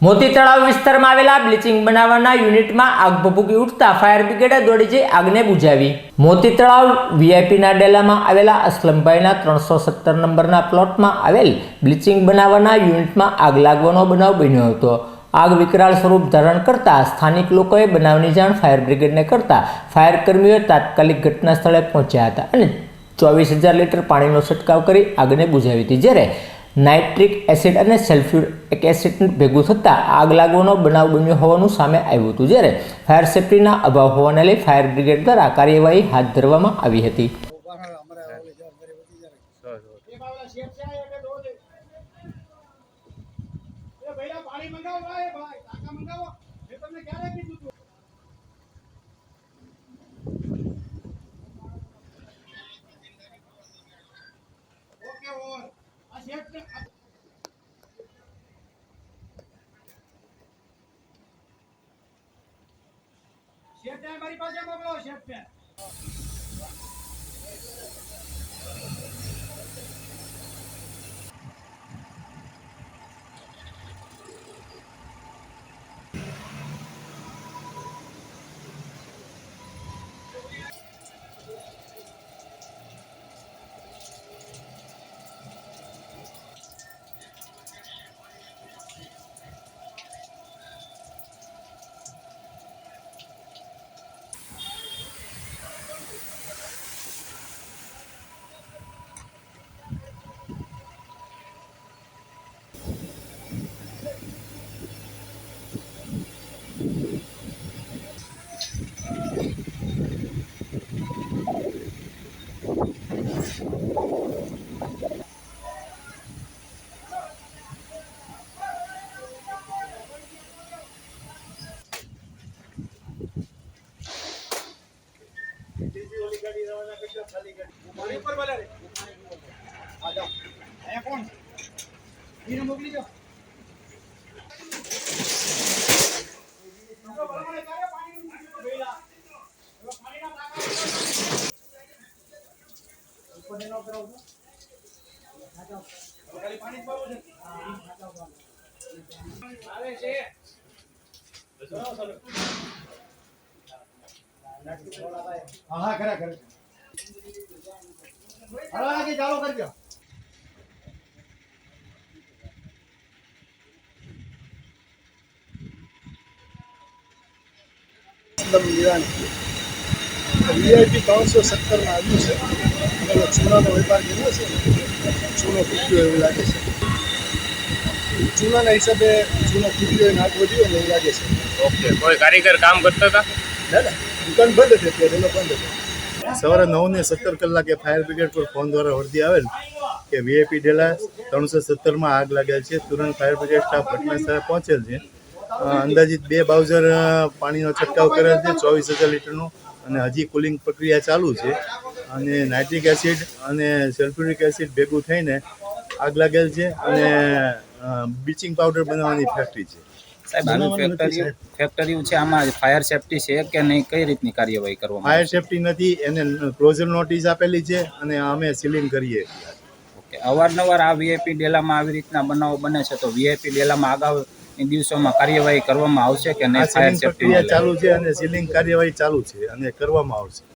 મોતી તળાવ વિસ્તારમાં આવેલા બ્લીચિંગ બનાવવાના યુનિટમાં આગ ભભૂકી ઉઠતા ફાયર બ્રિગેડે દોડી જઈ આગને બુઝાવી મોતી તળાવ વીઆઈપીના ડેલામાં આવેલા અસલમભાઈના ત્રણસો સત્તર નંબરના પ્લોટમાં આવેલ બ્લીચિંગ બનાવવાના યુનિટમાં આગ લાગવાનો બનાવ બન્યો હતો. આગ વિકરાળ સ્વરૂપ ધારણ કરતા સ્થાનિક લોકોએ બનાવની જાણ ફાયર બ્રિગેડને કરતા ફાયર કર્મીઓ તાત્કાલિક ઘટના સ્થળે પહોંચ્યા હતા અને ચોવીસ હજાર લીટર પાણીનો છંટકાવ કરી આગને બુઝાવી હતી. જ્યારે નાઇટ્રિક એસિડ અને સલ્ફ્યુરિક એસિડ ભેગું થતાં આગ લાગવાનો બનાવ બન્યો હોવાનું સામે આવ્યું હતું. જ્યારે ફાયર સેફ્ટીના અભાવ હોવાને લઈ ફાયર બ્રિગેડ દ્વારા કાર્યવાહી હાથ ધરવામાં આવી હતી. ભાઈ ભાઈ કાકા મંગાવો મેં તમને ક્યારે કીધું તું ઓકે ઓર આ શેઠ ને આ- શેઠને મારી પાસે મોકલો શેઠને પાણી ઉપર બોલે રે આ જાઓ અહીંયા કોણ એને મોકલી દો લોકો બરાબર કરે પાણી ભેળા હવે પાણીના ટાંકા ઉપર એનો કરો છો આ જાઓ પાણી છે છે હા હા ખરા ખરા હળવા ચાલુ કરજો. વીઆઈપી ત્રણસો સત્તરમાં આવ્યું છે. અને ચૂનાનો વેપાર કર્યો છે. ને ચૂનો તૂટ્યો એવું લાગે છે. ચૂનાના હિસાબે ચૂનો તૂટ્યો એને વધ્યો ને એવું લાગે છે. ઓકે કોઈ કારીગર કામ કરતા હતા? દાદા દુકાન બંધ હતી અત્યારે બંધ હતો સવારે નવ ને સત્તર કલાકે ફાયર બ્રિગેડ પર ફોન દ્વારા વરદી આવેલ કે વીઆઈપી ડેલા ત્રણસો સત્તરમાં આગ લાગેલ છે. તુરંત ફાયર બ્રિગેડ સ્ટાફ ઘટનાસ્થળે પહોંચેલ છે. અંદાજિત બે બાઉઝર પાણીનો છંટકાવ કરેલ છે, ચોવીસ હજાર લીટરનો અને હજી કુલિંગ પ્રક્રિયા ચાલુ છે. અને નાઇટ્રિક એસિડ અને સલ્ફ્યુરિક એસિડ ભેગું થઈને આગ લાગેલ છે અને બ્લીચિંગ પાવડર બનાવવાની ફેક્ટરી છે. સાહેબ આનું બનાવવાનું નથી, ફેક્ટરી છે આમાં ફાયર સેફટી છે કે નહીં કઈ રીતની કાર્યવાહી કરવામાં ફાયર સેફટી નથી એને ક્લોઝર નોટિસ આપેલી છે અને અમે સીલિંગ કરીએ. ઓકે અવારનવાર આ વીઆઈપી ડેલામાં આવી રીતના બનાવો બને છે તો વીઆઈપી ડેલામાં આગામી દિવસોમાં કાર્યવાહી કરવામાં આવશે કે નહીં ફાયર સેફટી ચાલુ છે અને સીલિંગ કાર્યવાહી ચાલુ છે અને કરવામાં આવશે.